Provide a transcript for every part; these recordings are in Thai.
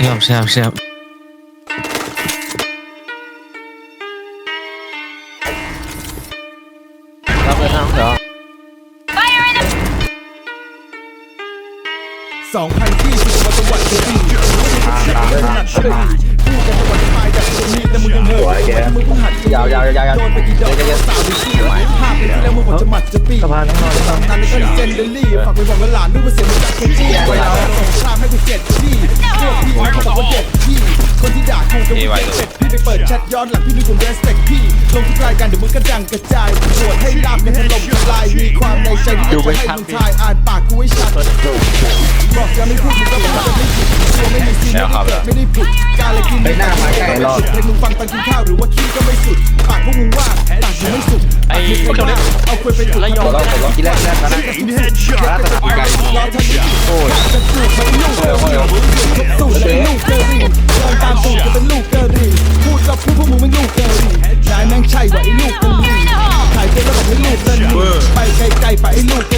เชื่อมเชื่อมเชื่อมาไปทางเดี๋ยวสองพันที่สิบวัตะวันจะดีพูดกันตะวันตายจากตร มึงหัดยาวยาวยาวโดนไปกี่ดอกสาวไปชี้ภาพเป็นที่แล้วมึงหมดจะหมัดจะปีสะพานข้างนอกสำนันก็เจนเดลี่ฝากไปบอกหลานด้วยว่าเสียงมันจากเคจี้เวลาสงครามให้กูเจ็ดที่พวกพี่เขาบอกว่าเด็ดพี่คนที่ด่ากูจะมึงเจ็ดพี่ไปเปิดแชทย้อนหลังพี่มีคน respect พี่ลงทุกรายการเดี๋ยวมึงก็ดังกระจายโหวตให้ลาบกันถล่มทลายมีความในใจที่จะให้มึงทายอ่านปากกูให้ชัดบอกจะไม่พูดมึงก็ไม่จะไม่ผิดตัวไม่มีซีนไม่ได้เกิดไม่ได้ผุดการอะไรกินไม่ได้มาแก่รอดให้มึงฟังตอนกินข้าวหรือว่าขี้ก็ไม่สุดปากพวกมึงว่างปากมึงไม่สุดไอ้คนเล็กเอาคุยไปจุดระยองเราผมกินแรกแรกนะร้านตลาดไก่รอทำนี้โอ้ยจะสูตรเป็นลูกเกอรี่สูตรเป็นลูกเกอรี่เดินตามสูตรจะเป็นลูกเกอรี่พูดกับพูดพวกมึงเป็นลูกเกอรี่นายแม่งใช่ว่าไอ้ลูกเกอรี่ขายเป็นแล้วบอกให้ลูกเกอรี่ไปไกลๆไปไอ้ลูกเกอรี่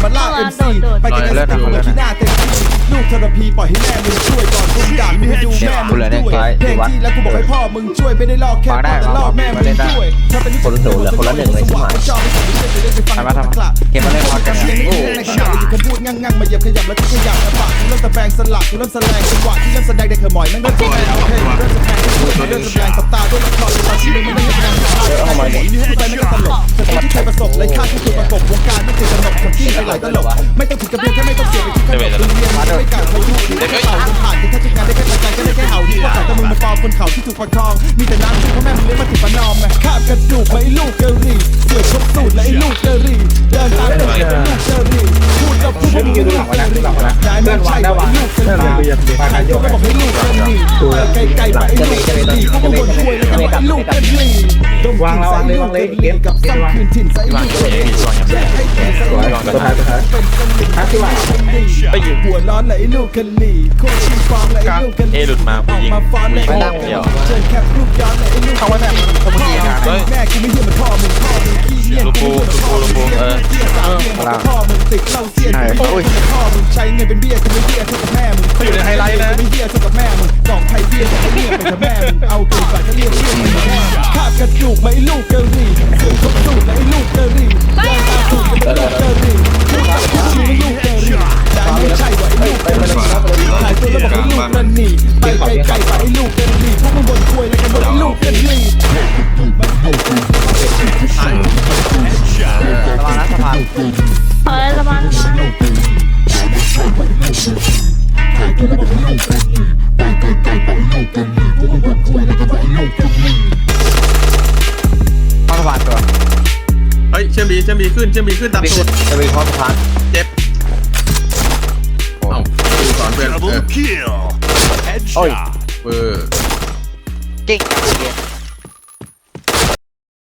เป็นออสการ์ออกมาล่า MC ไปกันเลยนะที่หน้าเต็มที่ลูกเทอราพีปล่อยให้แม่มึงช่วยก่อนกูด่ามึงให้ดูแม่มึงด้วยเพลงที่แล้วกูบอกให้พ่อมึงช่วยไม่ได้ลอกแค่พ่อแต่ลอกแม่มึงด้วยถ้าเป็นคนสูงเหลือคนละหนึ่งเลยใช่ไหมจอไม่ใช่ไม่ได้ไปฟังมาทำเกมมาเล่นพอกันโอ้ในขณะที่คำพูดงั่งๆมาเหยียบขยับแล้วก็ขยับปากกูเริ่มตะแบงสลักกูเริ่มแสดงจังหวะที่เริ่มแสดงได้เคยหมอยนั่งเริ่มแสดงโอเคเริ่มแสดงเริ่มแสดงกับตาด้วยละครในตอนที่มึงไม่ได้แสดงเอามาหมดพูดไปไม่ก็ตลกแต่คนที่เคยประสบเลยค่าที่ถูกประ ไปหลายตลกไม่ต้องถึงกับเพียงแค่ไม่ต้องเสียไปที่ขนมเรียนไม่กล้าเขาดูไม่กล้าเขาผ่านแค่ถ้าจะงานได้แค่ประกันก็ได้แค่เห่าดีกว่าแต่มึงมาปลอมคนเขาที่ถูกประคองมีแต่น้ำที่พ่อแม่มึงเลี้ยงมาติดประนอมไงคาบกระดูกไม่ลูกกะรี่เสือครบสูตรและไอ้ลูกกะรี่เดินตามเด็กเป็นลูกกะรี่พูดกับพูดว่ามึงเป็นลูกกะรี่นายไม่ใช่ว่าไอ้ลูกกะรี่ขายตัวก็บอกให้ลูกกะรี่ไกลไกลๆไปไอ้ลูกกะรี่พวกมึงบนช่วยแล้วก็บอกไอ้ลูกกะรี่ดมกลิ่นใส่ลูกกะรี่กับซ้ำคืนถิ่นใส่ลูกกะรี่ แยกให้ถิ่นใส่ลูกกะรี่เป็นคนหนึ่งที่ว่าไปยู่หัวร้อนไอ้ลูกกะรี่โคชีฟองไอ้ลูกกะรี่เอหลุดมาผู้อกยิงมาฟ้อนเลยไอ้ลูกกะรี่เชิญแคปรูปย้อนไอ้ลูกกะรี่พ่อมึงแม่กูไม่เหี้ยมือนพ่อมึงพ่อมึงขี้เงี้ยกูไม่เหี้ยเหมือนพ่ออพ่อมึงติดเหล้าเสี้ยกูไม่เหี้ยพ่อมึงใช้เงินเป็นเบี้ยกูไม่เหี้ยเท่ากับแม่มึงอยู่ในไฮไลท์นะไม่เหี้ยเท่ากับแม่มึงกล่องไทยเบี้ยแต่ไม่เรียเป็นกับแม่มึงเอาเกิ บกระดูกไอ้ลูกกะรี่เสือครบสูตรและไอ้ลูกกะรี่เดินตามสูตรเป็นลูกกะรี่พูกับพูดเป็นลูกกะรี่แต่ไม่ใช่ไอ้ลูกกะรี่ขายตัวแล้วบอกไอ้ลูกกะรี่ไปไกลๆไปไอ้ลูกกะรี่พวกมึงบ่นคุยแล้วกันบอกไอ้ลูกกะรี่สะพานนะสะพานเออสะพานสะพานข้ มบีเชื่อมบีขึ้นเชื่อมบีขึ้นตามจะสูตรมีข้อสะพานเจ็บเอ้าดูสอนเพื่อนเออ kill. โอ้ย Headshot. เออ เก่ง